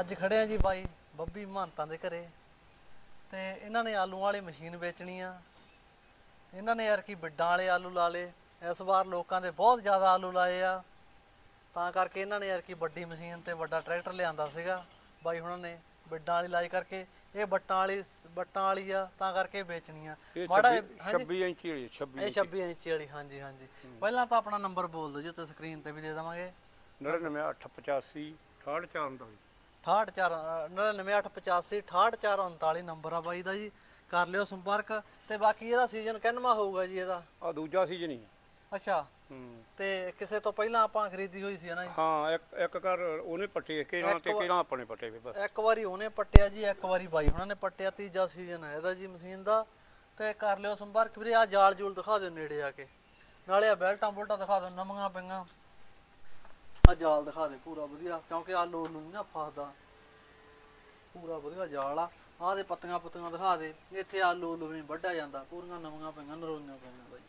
ਅੱਜ ਖੜੇ ਆ ਜੀ ਬਾਈ ਬੱਬੀ ਮਹੰਤਾਂ ਦੇ ਘਰੇ। ਤੇ ਇਹਨਾਂ ਨੇ ਆਲੂਆਂ ਵਾਲੀ ਮਸ਼ੀਨ ਵੇਚਣੀ ਆ। ਇਹਨਾਂ ਨੇ ਯਾਰ ਕੀ ਬਿੱਡਾਂ ਵਾਲੇ ਆਲੂ ਲਾ ਲਏ। ਇਸ ਵਾਰ ਲੋਕਾਂ ਦੇ ਬਹੁਤ ਜ਼ਿਆਦਾ ਆਲੂ ਲਾਏ ਆ। ਤਾਂ ਕਰਕੇ ਇਹਨਾਂ ਨੇ ਯਾਰ ਕੀ ਵੱਡੀ ਮਸ਼ੀਨ ਤੇ ਵੱਡਾ ਟਰੈਕਟਰ ਲਿਆਂਦਾ ਸੀਗਾ। ਬਾਈ ਹੁਣਾਂ ਨੇ ਬਿੱਡਾਂ ਵਾਲੀ ਲਾਈ ਕਰਕੇ ਇਹ ਬੱਟਾਂ ਵਾਲੀ ਬੱਟਾਂ ਵਾਲੀ ਆ ਤਾਂ ਕਰਕੇ ਵੇਚਣੀ ਆ। ਮਾੜਾ 26 ਜਿਹਾ- ਹਾਂਜੀ? 26 ਇੰਚੀ ਵਾਲੀ 26 ਇਹ 26 ਇੰਚ ਵਾਲੀ ਹਾਂਜੀ ਹਾਂਜੀ। ਪਹਿਲਾਂ ਤਾਂ ਆਪਣਾ ਨੰਬਰ ਬੋਲ ਦਿਓ ਜੀ ਉੱਤੇ ਸਕਰੀਨ ਤੇ ਵੀ ਦੇ ਦੇਵਾਂਗੇ। 99885 6449 684 99885 68439 ਨੰਬਰ ਆ ਬਾਈ ਦਾ ਜੀ ਕਰ ਲਿਓ ਸੰਪਰਕ ਤੇ ਬਾਕੀ ਇਹਦਾ ਸੀਜ਼ਨ ਕਿੰਨਵਾ ਹੋਊਗਾ ਜੀ ਇਹਦਾ? ਆ ਦੂਜਾ ਸੀਜ਼ਨ ਹੀ ਅੱਛਾ। ਤੇ ਕਿਸੇ ਤੋਂ ਪਹਿਲਾਂ ਆਪਾਂ ਖਰੀਦੀ ਹੋਈ ਸੀ ਨਾ ਜੀ? ਹਾਂ ਇੱਕ ਇੱਕ ਘਰ ਉਹਨੇ ਪੱਟੇ ਕਿਹਨਾਂ ਇੱਕ ਤੇ ਕਿਹਨਾਂ ਆਪਣੇ ਪੱਟੇ ਵੀ ਬਸ। ਇੱਕ ਵਾਰੀ ਉਹਨੇ ਪੱਟਿਆ ਜੀ ਇੱਕ ਵਾਰੀ ਬਾਈ ਹੁਣਾਂ ਨੇ ਪੱਟਿਆ ਤੀਜਾ ਸੀਜ਼ਨ ਹੈ ਇਹਦਾ ਜੀ ਮਸ਼ੀਨ ਦਾ। ਤੇ ਕਰ ਲਿਓ ਸੰਪਰਕ ਵੀਰੇ ਆ ਜਾਲ ਜੂਲ ਦਿਖਾ ਦਿਓ ਨੇੜੇ ਆ ਕੇ। ਨਾਲੇ ਆ ਬੈਲਟਾਂ ਬੁਲਟਾਂ ਦਿਖਾ ਦਿਓ ਨਵੀਆਂ ਪਈਆਂ। ਆ ਜਾਲ ਦਿਖਾ ਦੇ, ਪੂਰਾ ਵਧੀਆ, ਕਿਉਂਕਿ ਆ ਲੋਰ ਨੂੰ ਨੀ ਨਾ ਫਸਦਾ। ਪੂਰਾ ਵਧੀਆ ਜਾਲ ਆ। ਆਹ ਦੇ ਪੱਤੀਆਂ ਪੁੱਤੀਆਂ ਦਿਖਾ ਦੇ, ਇੱਥੇ ਆਲੂ ਉਲੂ ਵੀ ਵੱਢਿਆ ਜਾਂਦਾ, ਪੂਰੀਆਂ ਨਵੀਆਂ ਪਈਆਂ, ਨਰੋਈਆਂ ਪਈਆਂ ਬਾਈ।